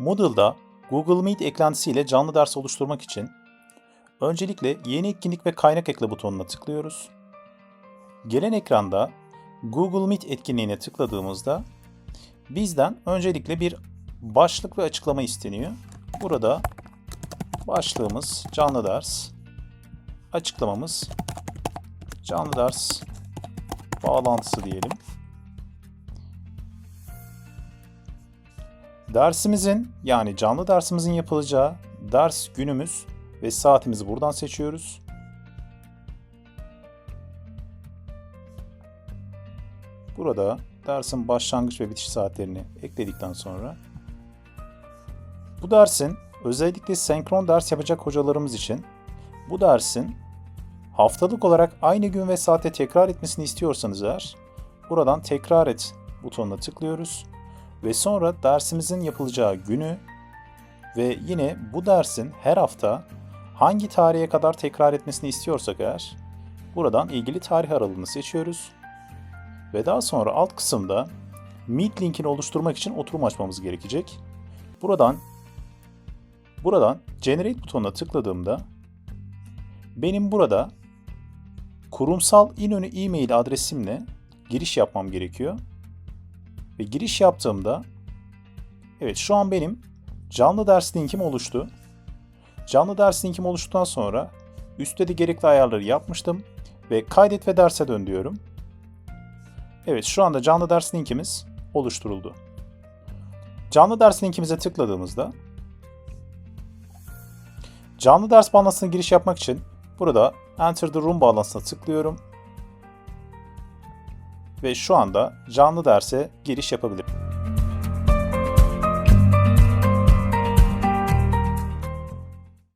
Moodle'da Google Meet eklentisiyle canlı ders oluşturmak için öncelikle yeni etkinlik ve kaynak ekle butonuna tıklıyoruz. Gelen ekranda Google Meet etkinliğine tıkladığımızda bizden öncelikle bir başlık ve açıklama isteniyor. Burada başlığımız canlı ders, açıklamamız canlı ders bağlantısı diyelim. Dersimizin yani canlı dersimizin yapılacağı ders günümüz ve saatimizi buradan seçiyoruz. Burada dersin başlangıç ve bitiş saatlerini ekledikten sonra bu dersin özellikle senkron ders yapacak hocalarımız için bu dersin haftalık olarak aynı gün ve saatte tekrar etmesini istiyorsanız eğer buradan tekrar et butonuna tıklıyoruz ve sonra dersimizin yapılacağı günü ve yine bu dersin her hafta hangi tarihe kadar tekrar etmesini istiyorsak eğer buradan ilgili tarih aralığını seçiyoruz. Ve daha sonra alt kısımda Meet linkini oluşturmak için oturum açmamız gerekecek. Buradan buradan Generate butonuna tıkladığımda benim burada kurumsal İnönü e-mail adresimle giriş yapmam gerekiyor. Ve giriş yaptığımda evet şu an benim canlı ders linkim oluştu. Canlı ders linkim oluştuktan sonra üstte de gerekli ayarları yapmıştım ve kaydet ve derse dön diyorum. Evet şu anda canlı ders linkimiz oluşturuldu. Canlı ders linkimize tıkladığımızda canlı ders bağlantısına giriş yapmak için burada Enter the Room bağlantısına tıklıyorum. Ve şu anda canlı derse giriş yapabilirim.